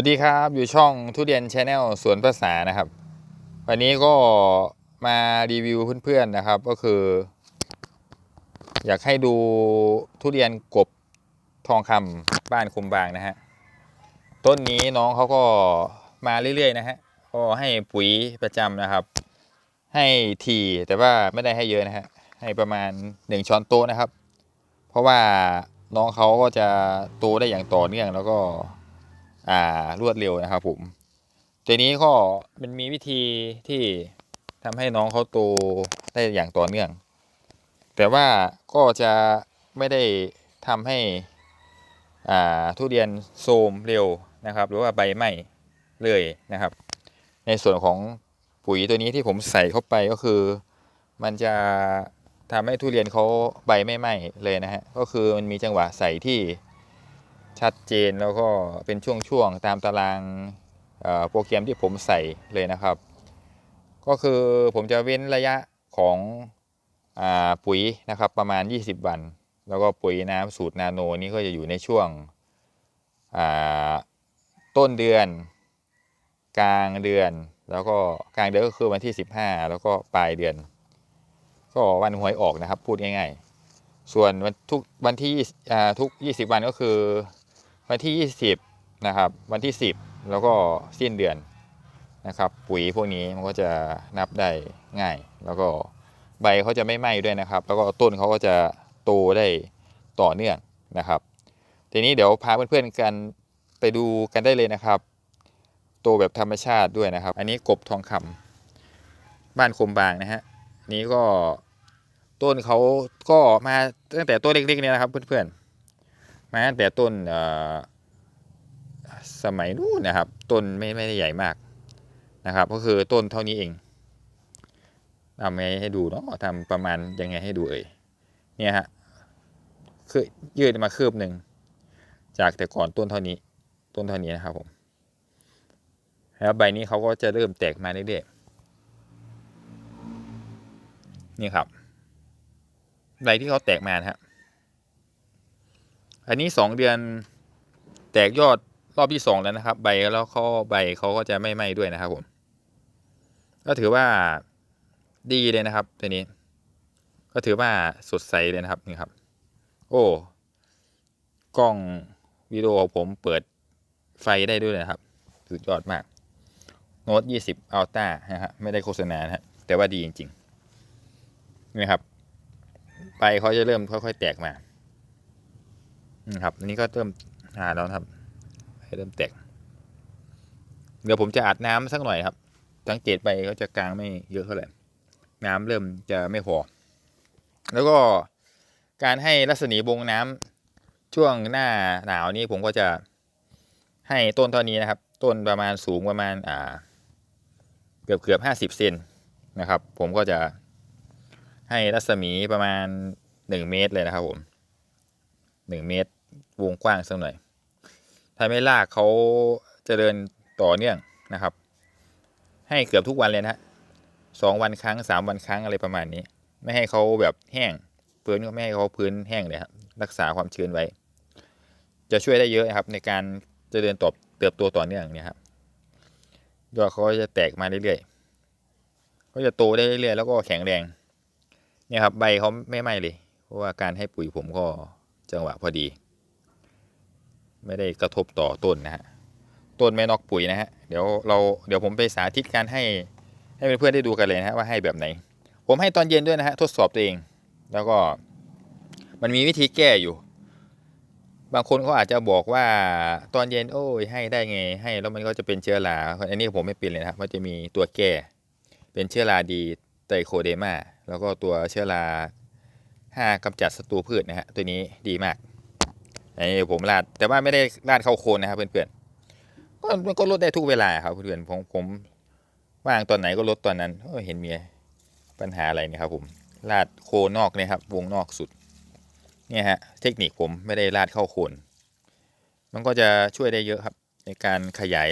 วัสดีครับอยู่ช่องทุเรียนชาแนลสวนภาษานะครับ วันนี้ก็มารีวิวเพื่อนๆนะครับ ก็คือ อยากให้ดูทุเรียนกบทองคำบ้านคุมบางนะฮะต้นนี้น้องเขาก็มาเรื่อยๆนะฮะก็ให้ปุ๋ยประจำนะครับ ให้ทีแต่ว่าไม่ได้ให้เยอะนะฮะให้ประมาณหนึ่งช้อนโต๊ะนะครับ เพราะว่าน้องเขาก็จะโตได้อย่างต่อเนื่องแล้วก็ อ่ารวดเร็วนะครับผมตัวนี้ก็มันมีวิธีที่ทำให้น้องเขาโตได้อย่างต่อเนื่อง แต่ว่าก็จะไม่ได้ทำให้อ่าทุเรียนโทมเร็วนะครับ หรือว่าใบไหม้เลยนะครับ ในส่วนของปุ๋ยตัวนี้ที่ผมใส่เข้าไปก็คือ มันจะทำให้ทุเรียนเขาใบไม่ไหม้เลยนะฮะก็คือมันมีจังหวะใส่ที่ ชัดเจนแล้วก็เป็นช่วงๆตามตารางโปรแกรมที่ผมใส่เลยนะครับ ก็คือผมจะเว้นระยะของอปุ๋ยนะครับประมาณ 20 วัน แล้วก็ปุ๋ยน้ำสูตรนาโนนี้ก็จะอยู่ในช่วงต้นเดือน กลางเดือน แล้วก็กลางเดือนก็คือวันที่ 15 แล้วก็ปลายเดือน ก็วันหวยออกนะครับพูดง่าย ๆ ส่วนวันทุกวันที่ทุก 20 วันก็คือ วันที่ 20 นะครับ วันที่ 10 แล้วก็สิ้นเดือนนะครับ ปุ๋ยพวกนี้มันก็จะนับได้ง่าย แล้วก็ใบเขาจะไม่ไหม้ด้วยนะครับ แล้วก็ต้นเขาก็จะโตได้ต่อเนื่องนะครับ ทีนี้เดี๋ยวพาเพื่อนๆกันไปดูกันได้เลยนะครับ โตแบบธรรมชาติด้วยนะครับ อันนี้กบทองคำบ้านคมบางนะฮะนี้ก็ต้นเขาก็มาตั้งแต่ต้นเล็กๆเนี่ยนะครับเพื่อนๆ มาแต่ต้นสมัยนู้นนะครับ ต้นไม่ไม่ได้ใหญ่มากนะครับ ก็คือต้นเท่านี้เองทำไงให้ดูเนาะทำประมาณยังไงให้ดูเอ่ยเนี่ยฮะคือยืดมาคืบหนึ่งจากแต่ก่อนต้นเท่านี้ ต้นเท่านี้นะครับผมแล้วใบนี้เขาก็จะเริ่มแตกมาเรื่อยๆนี่ครับใบที่เขาแตกมานะฮะ อันนี้สองเดือนแตกยอดรอบที่สองแล้วนะครับ ใบแล้วเขาใบเขาก็จะไม่ไหม้ด้วยนะครับ ผม ก็ถือว่าดีเลยนะครับตัวนี้ ก็ถือว่าสดใสเลยนะครับนี่ครับ โอ้กล้องวิดีโอผมเปิดไฟได้ด้วยนะครับ สุดยอดมาก โน้ตยี่สิบอัลต้านะฮะไม่ได้โฆษณานะฮะแต่ว่าดีจริงๆนี่ครับใบเขาจะเริ่มค่อยๆแตกมา นะครับอันนี้ก็เริ่มหาแล้วนครับให้เริ่มแตกเดี๋ยวผมจะอัดน้ำสักหน่อยครับ สังเกตไปก็จะกลางไม่เยอะเท่าไหร่น้ำเริ่มจะไม่พอ แล้วก็การให้รัศมีวงน้ำช่วงหน้าหนาวนี้ผมก็จะให้ต้นเท่านี้นะครับ ต้นประมาณสูงประมาณอ่าเกือบเกือบห้าสิบเซนนะครับ ผมก็จะให้รัศมีประมาณหนึ่งเมตรเลยนะครับผมหนึ่งเมตร วงกว้างสักหน่อยถ้าไม่ลากเขาจะเดินต่อเนื่องนะครับ ให้เกือบทุกวันเลยนะสองวันครั้งสามวันครั้งอะไรประมาณนี้ ไม่ให้เขาแบบแห้งพื้นก็ไม่ให้เขาพื้นแห้งเลยครับรักษาความชื้นไว้ จะช่วยได้เยอะครับ ในการเจะเดินตอบเติบโตต่อเนื่องเนี่ยครับยอดเขาก็จะแตกมาเรื่อยๆก็จะโตได้เรื่อยๆแล้วก็แข็งแรงเนี่ยครับใบเขาไม่ไหม้เลย เพราะว่าการให้ปุ๋ยผมก็จังหวะพอดี ไม่ได้กระทบต่อต้นนะฮะต้นไม่นอกปุ๋ยนะฮะเดี๋ยวเราเดี๋ยวผมไปสาธิตการให้ให้เพื่อนๆได้ดูกันเลยนะฮะว่าให้แบบไหน ผมให้ตอนเย็นด้วยนะฮะทดสอบตัวเอง แล้วก็มันมีวิธีแก้อยู่ บางคนเขาอาจจะบอกว่าตอนเย็นโอ้ยให้ได้ไงให้แล้วมันก็จะเป็นเชื้อราอันนี้ผมไม่เป็นเลยนะครับมันจะมีตัวแก้เป็นเชื้อราดีไตรโคเดมาแล้วก็ตัวเชื้อราห้ากำจัดศัตรูพืชนะฮะตัวนี้ดีมาก อันนี้ผมลาดแต่ว่าไม่ได้ลาดเข้าโคนนะครับเพื่อนๆก็มันก็ลดได้ทุกเวลาครับเพื่อนๆผมผมว่างตอนไหนก็ลดตอนนั้นเห็นเมียปัญหาอะไรนะครับ ผมลาดโคนอกนะครับ วงนอกสุดเนี่ยฮะเทคนิคผมไม่ได้ลาดเข้าโคน มันก็จะช่วยได้เยอะครับ ในการขยาย